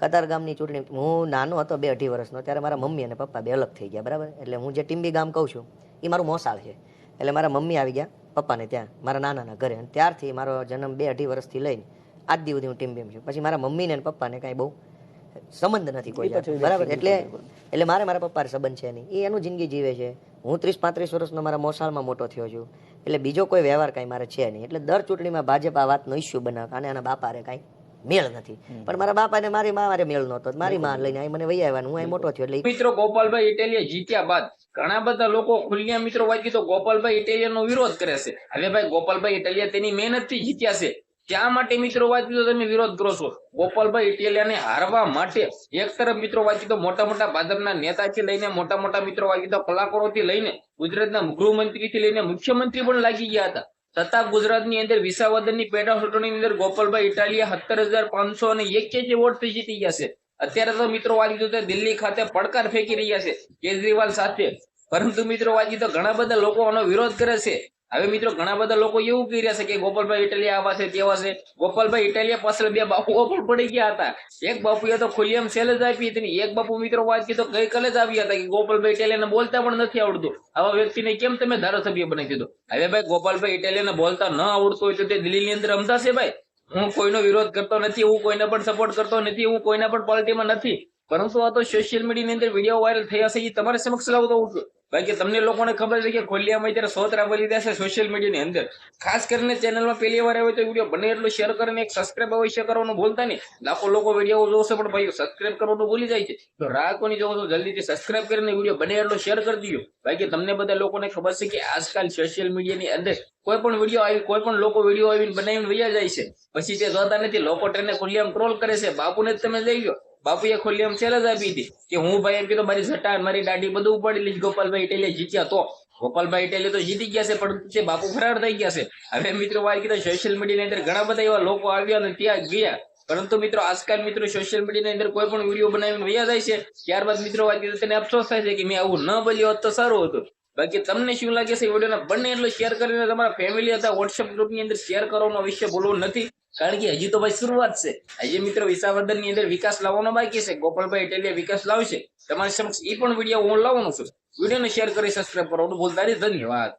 કતાર ગામની ચૂંટણી હું નાનો હતો બે અઢી વર્ષનો ત્યારે મારા મમ્મી અને પપ્પા બે અલગ થઈ ગયા બરાબર? એટલે હું જે ટીમ્બી ગામ કહું છું એ મારું મોસાળ છે. એટલે મારા મમ્મી આવી ગયા પપ્પાને ત્યાં મારા નાનાના ઘરે. અને ત્યારથી મારો જન્મ બે અઢી વર્ષથી લઈને આજ દી સુધી હું ટીમ્બીમ છું. પછી મારા મમ્મીને અને પપ્પાને કાંઈ બહુ સંબંધ નથી કોઈ બરાબર? એટલે એટલે મારે મારા પપ્પા સંબંધ છે નહીં. એ એનું જિંદગી જીવે છે. હું ત્રીસ પાંત્રીસ વર્ષનો મારા મોસાળમાં મોટો થયો છું. એટલે બીજો કોઈ વ્યવહાર કાંઈ મારે છે નહીં. એટલે દર ચૂંટણીમાં ભાજપ આ વાતનો ઇસ્યુ બનાવે અને આના બાપારે કાંઈ મેળ નથી. પણ મારા બાપાને મારી મા મારે મેળ નહોતો. મારી માં લઈને અહીં મને વહી આવ્યા હું અહીં મોટો થયો એટલે મિત્રો ગોપાલભાઈ ઇટાલિયા જીત્યા બાદ ઘણા બધા લોકો ખુલ્યા મિત્રો વાંચી તો ગોપાલભાઈ ઇટાલિયાનો વિરોધ કરે છે. હવે ભાઈ ગોપાલભાઈ ઇટાલિયા તેની મહેનતથી જીત્યા છે. ત્યાં માટે મિત્રો વાંચી તો તમે વિરોધ કરો છો? ગોપાલભાઈ ઇટાલિયાને હારવા માટે એક તરફ મિત્રો વાંચી તો મોટા મોટા ભાજપના નેતાથી લઈને મોટા મોટા મિત્રો વાંચી તો કલાકારોથી લઈને ગુજરાતના ગૃહમંત્રીથી લઈને મુખ્યમંત્રી પણ લાગી ગયા હતા. છતાં ગુજરાતની અંદર વિસાવદનની પેટા ચૂંટણીની અંદર ગોપાલભાઈ ઇટાલિયા સત્તર હજાર પાંચસો અને એક્યાસી વોટથી જીતી ગયા છે. અત્યારે તો મિત્રો વાંચી તો દિલ્હી ખાતે પડકાર ફેંકી રહ્યા છે. કેજરીવાલ સાથે પરંતુ મિત્રો વાંચી તો ઘણા બધા લોકો આનો વિરોધ કરે છે. હવે મિત્રો ઘણા બધા લોકો એવું કહી રહ્યા છે કે ગોપાલભાઈ ઇટાલિયા આવા છે, તેવા છે. ગોપાલભાઈ ઇટાલિયા પાછળ બે બાપુઓ પણ પડી ગયા હતા. એક બાપુએ તો ખુલ્લેઆમ સેલ જ આપી હતી એક બાપુ મિત્રો વાત કીધો ગઈકાલે જ આવ્યા હતા કે ગોપાલભાઈ ઇટાલિયાને બોલતા પણ નથી આવડતું. આવા વ્યક્તિને કેમ તમે ધારાસભ્ય બનાવી દીધો? હવે ભાઈ ગોપાલભાઈ ઇટાલિયાને બોલતા ન આવડતું હોય તો તે દિલ્હીની અંદર રમતા છે ભાઈ. હું કોઈનો વિરોધ કરતો નથી, હું કોઈને પણ સપોર્ટ કરતો નથી, હું કોઈના પણ પાર્ટીમાં નથી. પરંતુ આ તો સોશિયલ મીડિયાની અંદર વીડિયો વાયરલ થયા છે એ તમારે સમક્ષ લાવતો છું. બાકી તમને લોકોને ખબર છે કે ખોલિયામાં અત્યારે સોતરા બોલી છે સોશિયલ મીડિયાની અંદર. ખાસ કરીને ચેનલમાં પહેલી વાર આવે તો વીડિયો બને એટલું શેર કરીને એક સબસ્ક્રાઇબ અવશ્ય કરવાનું ભૂલતા નહીં. લાખો લોકો વીડિયો જોશે પણ ભાઈ સબસ્ક્રાઇબ કરવાનું ભૂલી જાય છે. તો રાહ કોની જોવો તો જલ્દીથી સબસ્ક્રાઇબ કરીને વીડિયો બને એટલો શેર કરી દીધો બાકી તમને બધા લોકોને ખબર છે કે આજકાલ સોશિયલ મીડિયાની અંદર કોઈ પણ વીડિયો આવી, કોઈ પણ લોકો વીડિયો આવીને બનાવીને વૈયા જાય છે. પછી તે જોતા નથી, લોકો ટ્રેને ખુલ્લેઆમ ટ્રોલ કરે છે. બાપુને જ તમે જઈ ગયો બાપુએ ખુલ્લેઆમ ચેલેન્જ આપી હતી કે હું ભાઈ એમ કીધું, મારી જટા મારી દાઢી બધું ઉપાડી લઈશ, ગોપાલભાઈ ઇટેલિયા જીત્યા તો. ગોપાલભાઈ ઇટેલિયા તો જીતી ગયા છે, પણ તે બાપુ ફરાર થઈ ગયા છે. હવે મિત્રો વાત કીધું સોશિયલ મીડિયાની અંદર ઘણા બધા એવા લોકો આવ્યા અને ત્યાં ગયા. પરંતુ મિત્રો, આજકાલ મિત્રો સોશિયલ મીડિયાની અંદર કોઈ પણ વીડિયો બનાવીને વૈયા જાય છે. ત્યારબાદ મિત્રો વાત કીધું, તેને અફસોસ થાય છે કે મેં આવું ન બોલ્યો હોત તો સારું હતું. બાકી તમને શું લાગે છે વિડીયોને બંને એટલો શેર કરીને તમારા ફેમિલી હતા વોટ્સએપ ગ્રુપની અંદર શેર કરવાનો વિષય ભૂલવું નથી. કારણ કે હજી તો ભાઈ શરૂઆત છે. હજી મિત્રો વિસાવર્ધનની અંદર વિકાસ લાવવાનો બાકી છે. ગોપાલભાઈ ઇટેલિયા વિકાસ લાવશે. તમારી સમક્ષ એ પણ વીડિયો હું લાવવાનો છું. વિડીયોને શેર કરી સબસ્ક્રાઈબ કરવાનું ભૂલતા નહીં ધન્યવાદ.